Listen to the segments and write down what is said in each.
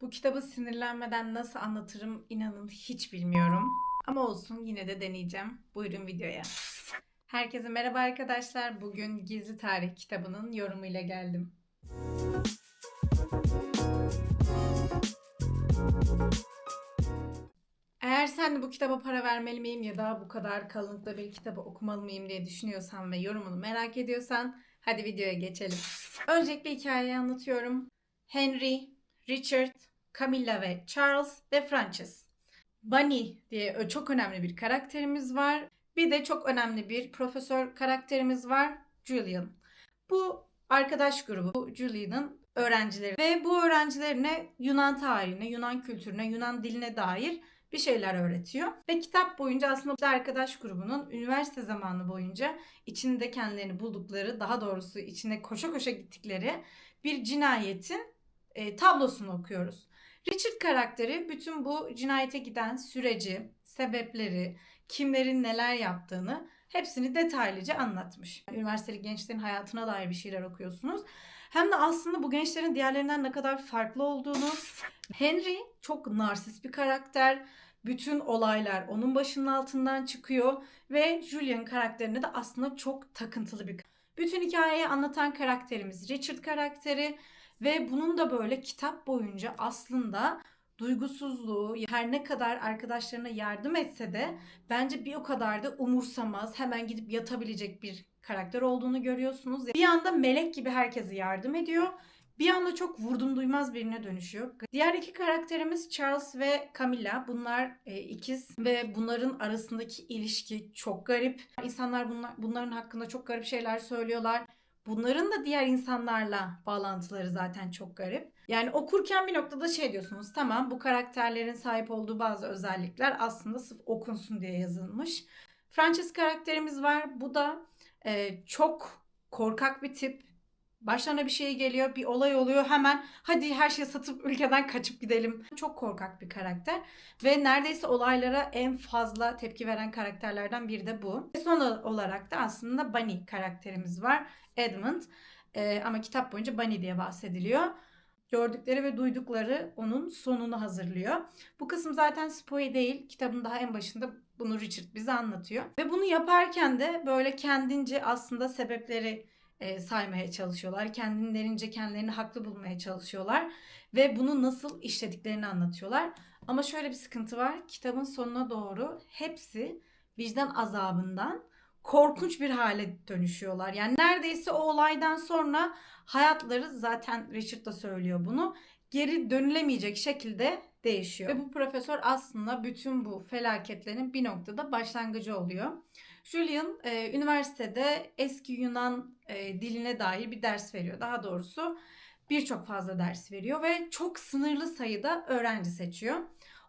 Bu kitabı sinirlenmeden nasıl anlatırım inanın hiç bilmiyorum. Ama olsun yine de deneyeceğim. Buyurun videoya. Herkese merhaba arkadaşlar. Bugün Gizli Tarih kitabının yorumuyla geldim. Eğer sen de bu kitaba para vermeli miyim ya da bu kadar kalınlıkta bir kitabı okumalı mıyım diye düşünüyorsan ve yorumunu merak ediyorsan hadi videoya geçelim. Öncelikle hikayeyi anlatıyorum. Henry, Richard, Camilla ve Charles ve Frances. Bunny diye çok önemli bir karakterimiz var. Bir de çok önemli bir profesör karakterimiz var. Julian. Bu arkadaş grubu, bu Julian'ın öğrencileri ve bu öğrencilerine Yunan tarihine, Yunan kültürüne, Yunan diline dair bir şeyler öğretiyor. Ve kitap boyunca aslında bu arkadaş grubunun üniversite zamanı boyunca içinde kendilerini buldukları, daha doğrusu içine koşa koşa gittikleri bir cinayetin e, tablosunu okuyoruz. Richard karakteri bütün bu cinayete giden süreci, sebepleri, kimlerin neler yaptığını hepsini detaylıca anlatmış. Üniversiteli gençlerin hayatına dair bir şeyler okuyorsunuz. Hem de aslında bu gençlerin diğerlerinden ne kadar farklı olduğunu. Henry çok narsist bir karakter. Bütün olaylar onun başının altından çıkıyor ve Julian karakterine de aslında çok takıntılı bir bütün hikayeyi anlatan karakterimiz Richard karakteri ve bunun da böyle kitap boyunca aslında duygusuzluğu her ne kadar arkadaşlarına yardım etse de bence bir o kadar da umursamaz hemen gidip yatabilecek bir karakter olduğunu görüyorsunuz. Bir anda melek gibi herkese yardım ediyor. Bir anda çok vurdum duymaz birine dönüşüyor. Diğer iki karakterimiz Charles ve Camilla. Bunlar e, ikiz ve bunların arasındaki ilişki çok garip. İnsanlar bunlar, bunların hakkında çok garip şeyler söylüyorlar. Bunların da diğer insanlarla bağlantıları zaten çok garip. Yani okurken bir noktada şey diyorsunuz. Tamam bu karakterlerin sahip olduğu bazı özellikler aslında sırf okunsun diye yazılmış. Frances karakterimiz var. Bu da e, çok korkak bir tip. Başlarına bir şey geliyor, bir olay oluyor. Hemen hadi her şeyi satıp ülkeden kaçıp gidelim. Çok korkak bir karakter ve neredeyse olaylara en fazla tepki veren karakterlerden biri de bu. Son olarak da aslında Bunny karakterimiz var. Edmund. Ee, ama kitap boyunca Bunny diye bahsediliyor. Gördükleri ve duydukları onun sonunu hazırlıyor. Bu kısım zaten spoiler değil. Kitabın daha en başında bunu Richard bize anlatıyor. Ve bunu yaparken de böyle kendince aslında sebepleri e, saymaya çalışıyorlar. Kendilerince kendilerini haklı bulmaya çalışıyorlar. Ve bunu nasıl işlediklerini anlatıyorlar. Ama şöyle bir sıkıntı var. Kitabın sonuna doğru hepsi vicdan azabından korkunç bir hale dönüşüyorlar. Yani neredeyse o olaydan sonra hayatları zaten Richard da söylüyor bunu. Geri dönülemeyecek şekilde değişiyor. Ve bu profesör aslında bütün bu felaketlerin bir noktada başlangıcı oluyor. Julian e, üniversitede eski Yunan e, diline dair bir ders veriyor. Daha doğrusu birçok fazla ders veriyor ve çok sınırlı sayıda öğrenci seçiyor.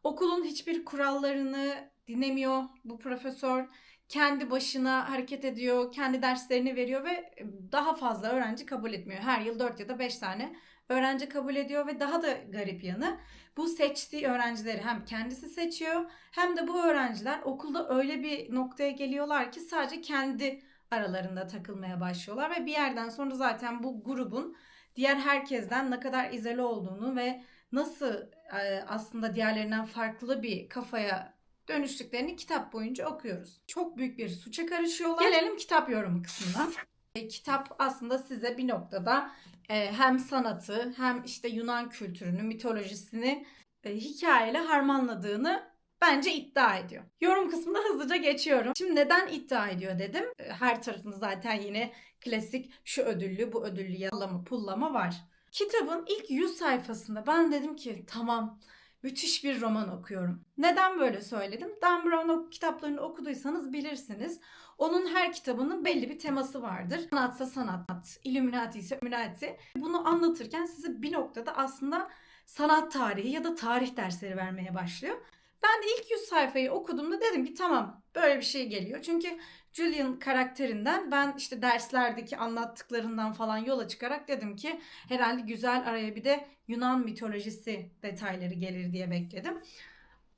Okulun hiçbir kurallarını dinlemiyor bu profesör. Kendi başına hareket ediyor, kendi derslerini veriyor ve daha fazla öğrenci kabul etmiyor. Her yıl 4 ya da 5 tane öğrenci kabul ediyor ve daha da garip yanı bu seçtiği öğrencileri hem kendisi seçiyor hem de bu öğrenciler okulda öyle bir noktaya geliyorlar ki sadece kendi aralarında takılmaya başlıyorlar ve bir yerden sonra zaten bu grubun diğer herkesten ne kadar izole olduğunu ve nasıl e, aslında diğerlerinden farklı bir kafaya dönüştüklerini kitap boyunca okuyoruz. Çok büyük bir suça karışıyorlar. Gelelim kitap yorumu kısmına. E, kitap aslında size bir noktada e, hem sanatı hem işte Yunan kültürünü, mitolojisini e, hikayeyle harmanladığını bence iddia ediyor. Yorum kısmına hızlıca geçiyorum. Şimdi neden iddia ediyor dedim. Her tarafında zaten yine klasik şu ödüllü bu ödüllü yalama pullama var. Kitabın ilk 100 sayfasında ben dedim ki tamam müthiş bir roman okuyorum. Neden böyle söyledim? Dan Brown kitaplarını okuduysanız bilirsiniz. Onun her kitabının belli bir teması vardır. Sanatsa sanat, Illuminati ise Illuminati. Bunu anlatırken size bir noktada aslında sanat tarihi ya da tarih dersleri vermeye başlıyor. Ben de ilk 100 sayfayı okuduğumda dedim ki tamam böyle bir şey geliyor. Çünkü Julian karakterinden ben işte derslerdeki anlattıklarından falan yola çıkarak dedim ki herhalde güzel araya bir de Yunan mitolojisi detayları gelir diye bekledim.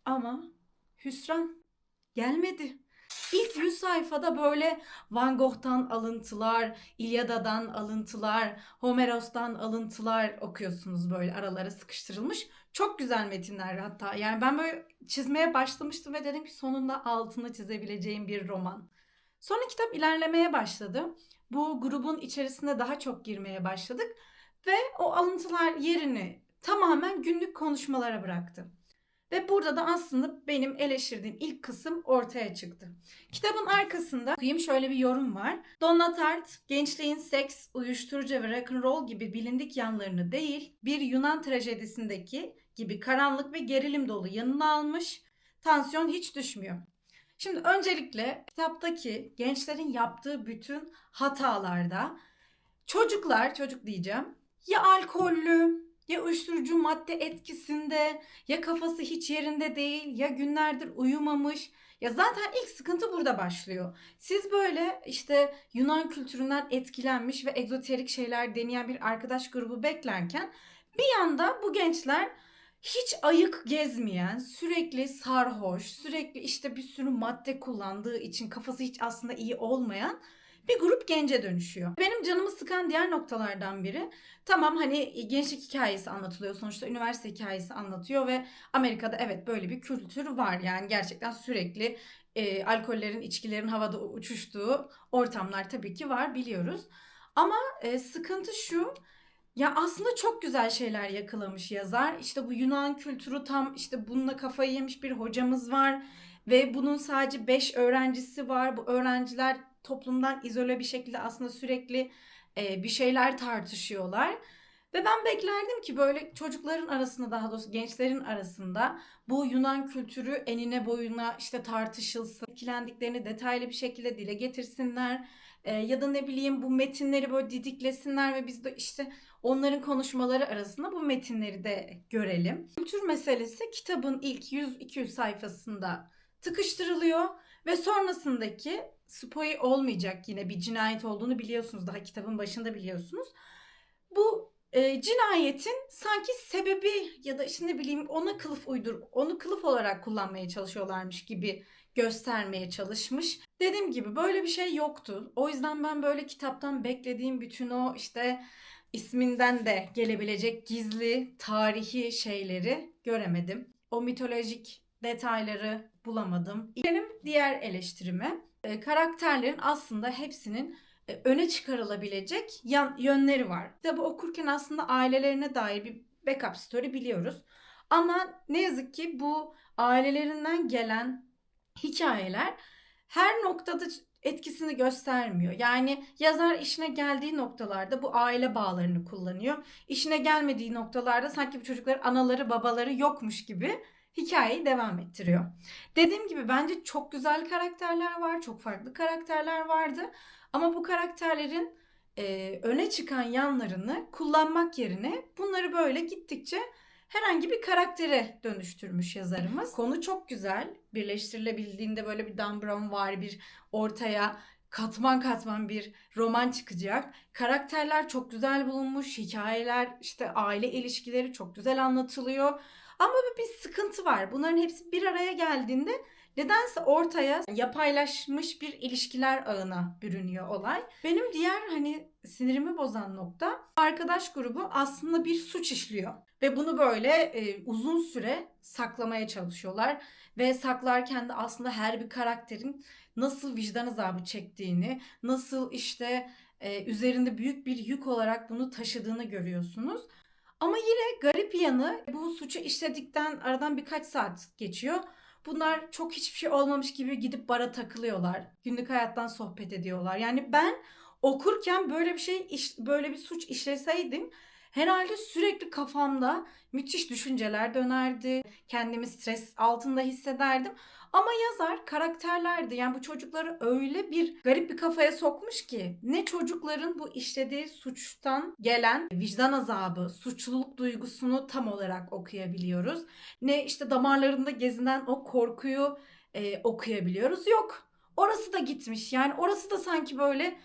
Ama hüsran gelmedi. İlk 100 sayfada böyle Van Gogh'tan alıntılar, İlyada'dan alıntılar, Homeros'tan alıntılar okuyorsunuz böyle aralara sıkıştırılmış. Çok güzel metinler hatta. Yani ben böyle çizmeye başlamıştım ve dedim ki sonunda altını çizebileceğim bir roman. Sonra kitap ilerlemeye başladı. Bu grubun içerisinde daha çok girmeye başladık ve o alıntılar yerini tamamen günlük konuşmalara bıraktı. Ve burada da aslında benim eleştirdiğim ilk kısım ortaya çıktı. Kitabın arkasında okuyayım şöyle bir yorum var. Donna Tartt gençliğin seks, uyuşturucu ve rock'n'roll gibi bilindik yanlarını değil, bir Yunan trajedisindeki gibi karanlık ve gerilim dolu yanına almış. Tansiyon hiç düşmüyor. Şimdi öncelikle kitaptaki gençlerin yaptığı bütün hatalarda çocuklar, çocuk diyeceğim, ya alkollü, ya uyuşturucu madde etkisinde, ya kafası hiç yerinde değil, ya günlerdir uyumamış. Ya zaten ilk sıkıntı burada başlıyor. Siz böyle işte Yunan kültüründen etkilenmiş ve egzoterik şeyler deneyen bir arkadaş grubu beklerken bir yanda bu gençler hiç ayık gezmeyen, sürekli sarhoş, sürekli işte bir sürü madde kullandığı için kafası hiç aslında iyi olmayan bir grup gence dönüşüyor. Benim canımı sıkan diğer noktalardan biri tamam hani gençlik hikayesi anlatılıyor sonuçta üniversite hikayesi anlatıyor ve Amerika'da evet böyle bir kültür var yani gerçekten sürekli e, alkollerin içkilerin havada uçuştuğu ortamlar tabii ki var biliyoruz. Ama e, sıkıntı şu ya aslında çok güzel şeyler yakalamış yazar. İşte bu Yunan kültürü tam işte bununla kafayı yemiş bir hocamız var ve bunun sadece 5 öğrencisi var. Bu öğrenciler toplumdan izole bir şekilde aslında sürekli e, bir şeyler tartışıyorlar. Ve ben beklerdim ki böyle çocukların arasında daha doğrusu gençlerin arasında bu Yunan kültürü enine boyuna işte tartışılsın, etkilendiklerini detaylı bir şekilde dile getirsinler. E, ya da ne bileyim bu metinleri böyle didiklesinler ve biz de işte onların konuşmaları arasında bu metinleri de görelim. Kültür meselesi kitabın ilk 100-200 sayfasında tıkıştırılıyor ve sonrasındaki spoy olmayacak yine bir cinayet olduğunu biliyorsunuz daha kitabın başında biliyorsunuz. Bu e, cinayetin sanki sebebi ya da işte ne bileyim ona kılıf uydur, onu kılıf olarak kullanmaya çalışıyorlarmış gibi göstermeye çalışmış. Dediğim gibi böyle bir şey yoktu. O yüzden ben böyle kitaptan beklediğim bütün o işte isminden de gelebilecek gizli tarihi şeyleri göremedim. O mitolojik detayları bulamadım. Benim diğer eleştirime karakterlerin aslında hepsinin öne çıkarılabilecek yan, yönleri var. Kitabı okurken aslında ailelerine dair bir backup story biliyoruz. Ama ne yazık ki bu ailelerinden gelen hikayeler her noktada etkisini göstermiyor. Yani yazar işine geldiği noktalarda bu aile bağlarını kullanıyor. İşine gelmediği noktalarda sanki bu çocukların anaları babaları yokmuş gibi hikayeyi devam ettiriyor. Dediğim gibi bence çok güzel karakterler var, çok farklı karakterler vardı. Ama bu karakterlerin e, öne çıkan yanlarını kullanmak yerine bunları böyle gittikçe herhangi bir karaktere dönüştürmüş yazarımız. Konu çok güzel. Birleştirilebildiğinde böyle bir Dan Brown var bir ortaya katman katman bir roman çıkacak. Karakterler çok güzel bulunmuş. Hikayeler işte aile ilişkileri çok güzel anlatılıyor. Ama bir sıkıntı var. Bunların hepsi bir araya geldiğinde nedense ortaya yapaylaşmış bir ilişkiler ağına bürünüyor olay. Benim diğer hani sinirimi bozan nokta arkadaş grubu aslında bir suç işliyor. Ve bunu böyle e, uzun süre saklamaya çalışıyorlar. Ve saklarken de aslında her bir karakterin nasıl vicdan azabı çektiğini, nasıl işte e, üzerinde büyük bir yük olarak bunu taşıdığını görüyorsunuz. Ama yine garip yanı bu suçu işledikten aradan birkaç saat geçiyor. Bunlar çok hiçbir şey olmamış gibi gidip bara takılıyorlar. Günlük hayattan sohbet ediyorlar. Yani ben okurken böyle bir şey böyle bir suç işleseydim herhalde sürekli kafamda müthiş düşünceler dönerdi. Kendimi stres altında hissederdim. Ama yazar karakterlerdi. Yani bu çocukları öyle bir garip bir kafaya sokmuş ki ne çocukların bu işlediği suçtan gelen vicdan azabı, suçluluk duygusunu tam olarak okuyabiliyoruz. Ne işte damarlarında gezinen o korkuyu e, okuyabiliyoruz. Yok. Orası da gitmiş. Yani orası da sanki böyle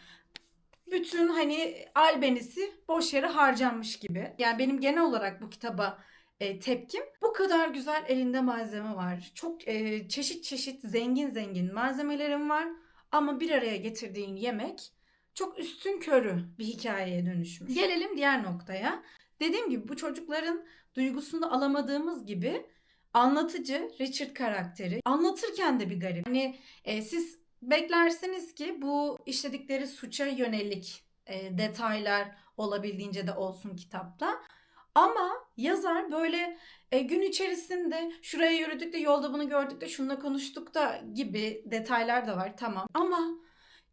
bütün hani albenisi boş yere harcanmış gibi. Yani benim genel olarak bu kitaba e, tepkim. Bu kadar güzel elinde malzeme var. Çok e, çeşit çeşit zengin zengin malzemelerim var. Ama bir araya getirdiğin yemek çok üstün körü bir hikayeye dönüşmüş. Gelelim diğer noktaya. dediğim gibi bu çocukların duygusunu alamadığımız gibi anlatıcı Richard karakteri anlatırken de bir garip. Hani e, siz beklersiniz ki bu işledikleri suça yönelik e, detaylar olabildiğince de olsun kitapta. Ama yazar böyle e, gün içerisinde şuraya yürüdük de yolda bunu gördük de şununla konuştuk da gibi detaylar da var tamam. Ama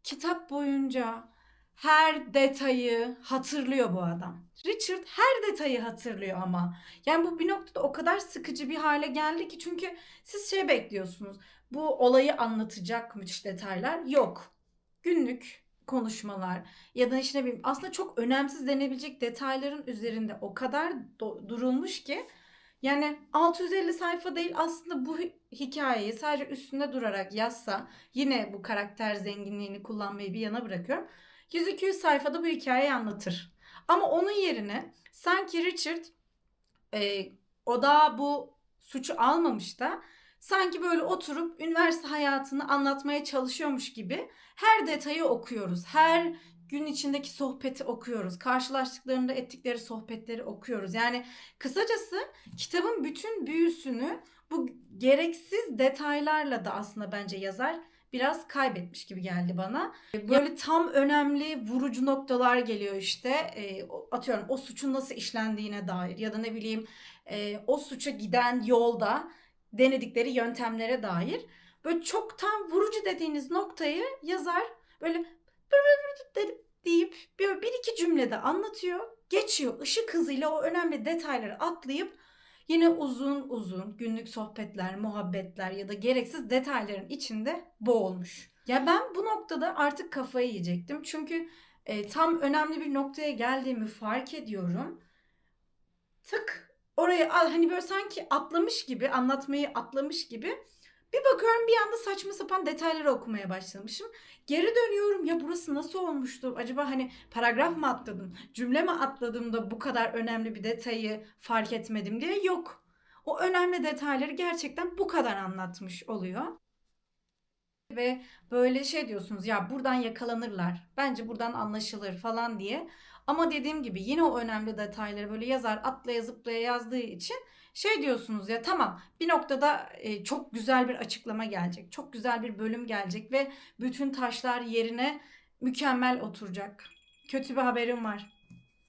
kitap boyunca her detayı hatırlıyor bu adam. Richard her detayı hatırlıyor ama. Yani bu bir noktada o kadar sıkıcı bir hale geldi ki çünkü siz şey bekliyorsunuz. Bu olayı anlatacak müthiş detaylar yok. Günlük konuşmalar ya da işte ne aslında çok önemsiz denebilecek detayların üzerinde o kadar durulmuş ki yani 650 sayfa değil aslında bu hi- hikayeyi sadece üstünde durarak yazsa yine bu karakter zenginliğini kullanmayı bir yana bırakıyorum. 100-200 sayfada bu hikayeyi anlatır. Ama onun yerine sanki Richard e, o da bu suçu almamış da sanki böyle oturup üniversite hayatını anlatmaya çalışıyormuş gibi her detayı okuyoruz. Her gün içindeki sohbeti okuyoruz. Karşılaştıklarında ettikleri sohbetleri okuyoruz. Yani kısacası kitabın bütün büyüsünü bu gereksiz detaylarla da aslında bence yazar biraz kaybetmiş gibi geldi bana. Böyle tam önemli vurucu noktalar geliyor işte. E, atıyorum o suçun nasıl işlendiğine dair ya da ne bileyim e, o suça giden yolda denedikleri yöntemlere dair. Böyle çok tam vurucu dediğiniz noktayı yazar böyle deyip bir, bir iki cümlede anlatıyor. Geçiyor ışık hızıyla o önemli detayları atlayıp yine uzun uzun günlük sohbetler, muhabbetler ya da gereksiz detayların içinde boğulmuş. Ya ben bu noktada artık kafayı yiyecektim. Çünkü e, tam önemli bir noktaya geldiğimi fark ediyorum. Tık oraya hani böyle sanki atlamış gibi, anlatmayı atlamış gibi bir bakıyorum bir anda saçma sapan detayları okumaya başlamışım. Geri dönüyorum ya burası nasıl olmuştu? Acaba hani paragraf mı atladım, cümle mi atladım da bu kadar önemli bir detayı fark etmedim diye yok. O önemli detayları gerçekten bu kadar anlatmış oluyor. Ve böyle şey diyorsunuz ya buradan yakalanırlar. Bence buradan anlaşılır falan diye. Ama dediğim gibi yine o önemli detayları böyle yazar atlaya zıplaya yazdığı için şey diyorsunuz ya tamam bir noktada e, çok güzel bir açıklama gelecek. Çok güzel bir bölüm gelecek ve bütün taşlar yerine mükemmel oturacak. Kötü bir haberim var.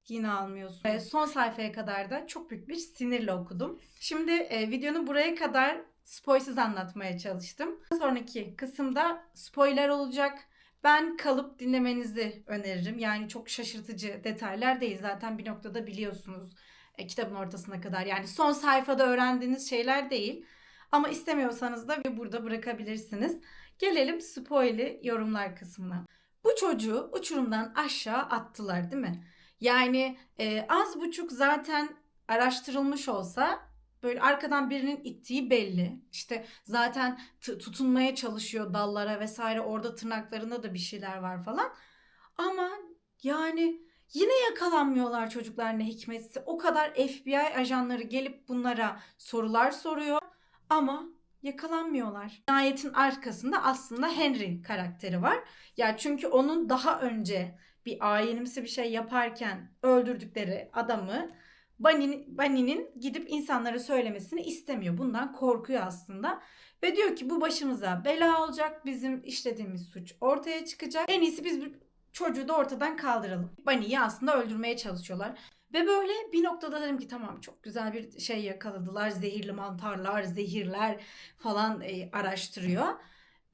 Yine almıyorsun. E, son sayfaya kadar da çok büyük bir sinirle okudum. Şimdi e, videonun buraya kadar spoilsız anlatmaya çalıştım. Sonraki kısımda spoiler olacak. Ben kalıp dinlemenizi öneririm. Yani çok şaşırtıcı detaylar değil. Zaten bir noktada biliyorsunuz e, kitabın ortasına kadar. Yani son sayfada öğrendiğiniz şeyler değil. Ama istemiyorsanız da burada bırakabilirsiniz. Gelelim spoiler yorumlar kısmına. Bu çocuğu uçurumdan aşağı attılar değil mi? Yani e, az buçuk zaten araştırılmış olsa böyle arkadan birinin ittiği belli. İşte zaten tutunmaya çalışıyor dallara vesaire orada tırnaklarında da bir şeyler var falan. Ama yani yine yakalanmıyorlar çocuklar ne hikmetse. O kadar FBI ajanları gelip bunlara sorular soruyor ama yakalanmıyorlar. Cinayetin arkasında aslında Henry karakteri var. Ya çünkü onun daha önce bir ayinimsi bir şey yaparken öldürdükleri adamı Bunny'nin Bunny'nin gidip insanlara söylemesini istemiyor. Bundan korkuyor aslında. Ve diyor ki bu başımıza bela olacak. Bizim işlediğimiz suç ortaya çıkacak. En iyisi biz çocuğu da ortadan kaldıralım. Bunny'yi aslında öldürmeye çalışıyorlar. Ve böyle bir noktada dedim ki tamam çok güzel bir şey yakaladılar. Zehirli mantarlar, zehirler falan e, araştırıyor.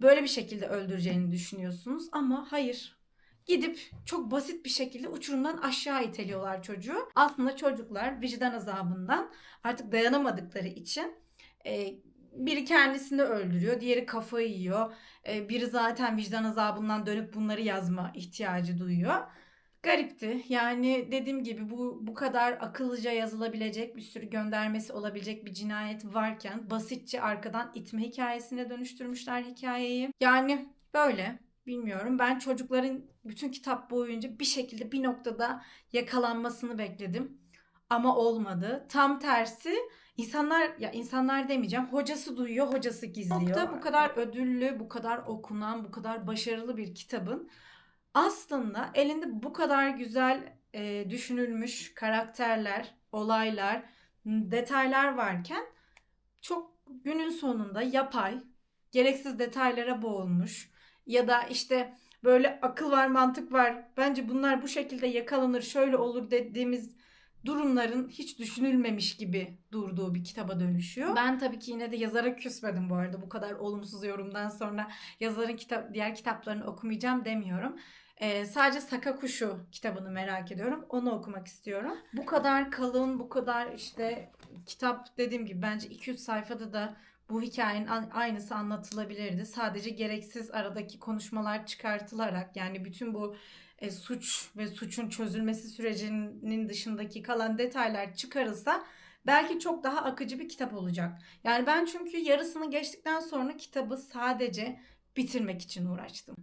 Böyle bir şekilde öldüreceğini düşünüyorsunuz ama hayır. Gidip çok basit bir şekilde uçurumdan aşağı iteliyorlar çocuğu. Aslında çocuklar vicdan azabından artık dayanamadıkları için e, biri kendisini öldürüyor, diğeri kafayı yiyor. E, biri zaten vicdan azabından dönüp bunları yazma ihtiyacı duyuyor. Garipti. Yani dediğim gibi bu bu kadar akıllıca yazılabilecek bir sürü göndermesi olabilecek bir cinayet varken basitçe arkadan itme hikayesine dönüştürmüşler hikayeyi. Yani böyle bilmiyorum. Ben çocukların bütün kitap boyunca bir şekilde bir noktada yakalanmasını bekledim. Ama olmadı. Tam tersi insanlar ya insanlar demeyeceğim. Hocası duyuyor, hocası gizliyor. Nokta bu kadar ödüllü, bu kadar okunan, bu kadar başarılı bir kitabın aslında elinde bu kadar güzel e, düşünülmüş karakterler, olaylar, detaylar varken çok günün sonunda yapay, gereksiz detaylara boğulmuş ya da işte böyle akıl var, mantık var. Bence bunlar bu şekilde yakalanır, şöyle olur dediğimiz durumların hiç düşünülmemiş gibi durduğu bir kitaba dönüşüyor. Ben tabii ki yine de yazara küsmedim bu arada. Bu kadar olumsuz yorumdan sonra yazarın kitap diğer kitaplarını okumayacağım demiyorum. Ee, sadece Saka Kuşu kitabını merak ediyorum. Onu okumak istiyorum. Bu kadar kalın, bu kadar işte kitap dediğim gibi bence 200 sayfada da bu hikayenin aynısı anlatılabilirdi. Sadece gereksiz aradaki konuşmalar çıkartılarak yani bütün bu e, suç ve suçun çözülmesi sürecinin dışındaki kalan detaylar çıkarılsa belki çok daha akıcı bir kitap olacak. Yani ben çünkü yarısını geçtikten sonra kitabı sadece bitirmek için uğraştım.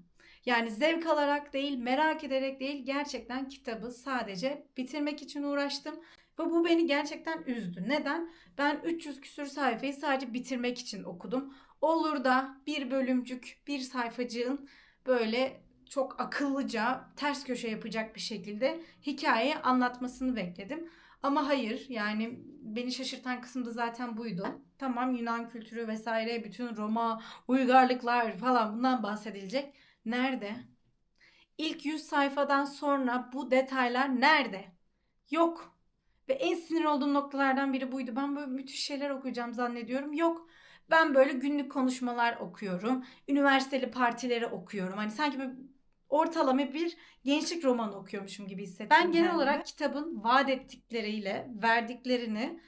Yani zevk alarak değil, merak ederek değil, gerçekten kitabı sadece bitirmek için uğraştım. Ve bu beni gerçekten üzdü. Neden? Ben 300 küsür sayfayı sadece bitirmek için okudum. Olur da bir bölümcük, bir sayfacığın böyle çok akıllıca ters köşe yapacak bir şekilde hikayeyi anlatmasını bekledim. Ama hayır yani beni şaşırtan kısım da zaten buydu. Tamam Yunan kültürü vesaire bütün Roma uygarlıklar falan bundan bahsedilecek. Nerede? İlk 100 sayfadan sonra bu detaylar nerede? Yok. Ve en sinir olduğum noktalardan biri buydu. Ben böyle müthiş şeyler okuyacağım zannediyorum. Yok. Ben böyle günlük konuşmalar okuyorum. Üniversiteli partileri okuyorum. Hani sanki böyle ortalama bir gençlik romanı okuyormuşum gibi hissettim. Ben genel kendimi. olarak kitabın vaat ettikleriyle verdiklerini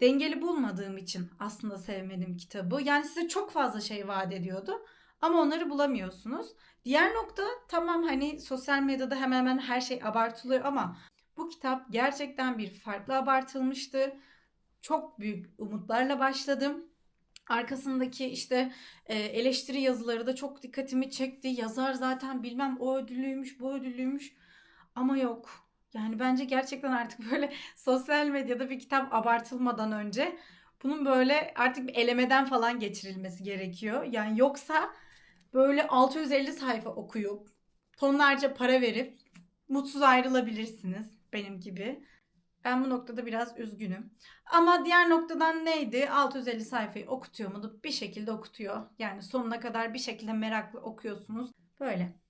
dengeli bulmadığım için aslında sevmedim kitabı. Yani size çok fazla şey vaat ediyordu ama onları bulamıyorsunuz. Diğer nokta tamam hani sosyal medyada hemen hemen her şey abartılıyor ama bu kitap gerçekten bir farklı abartılmıştı. Çok büyük umutlarla başladım. Arkasındaki işte e, eleştiri yazıları da çok dikkatimi çekti. Yazar zaten bilmem o ödüllüymüş, bu ödüllüymüş. Ama yok. Yani bence gerçekten artık böyle sosyal medyada bir kitap abartılmadan önce bunun böyle artık bir elemeden falan geçirilmesi gerekiyor. Yani yoksa böyle 650 sayfa okuyup tonlarca para verip mutsuz ayrılabilirsiniz benim gibi. Ben bu noktada biraz üzgünüm. Ama diğer noktadan neydi? 650 sayfayı okutuyor mu? Bir şekilde okutuyor. Yani sonuna kadar bir şekilde meraklı okuyorsunuz. Böyle.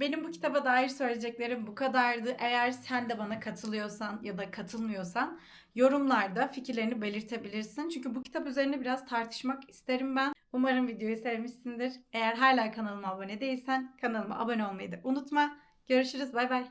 Benim bu kitaba dair söyleyeceklerim bu kadardı. Eğer sen de bana katılıyorsan ya da katılmıyorsan yorumlarda fikirlerini belirtebilirsin. Çünkü bu kitap üzerine biraz tartışmak isterim ben. Umarım videoyu sevmişsindir. Eğer hala kanalıma abone değilsen kanalıma abone olmayı da unutma. Görüşürüz. Bay bay.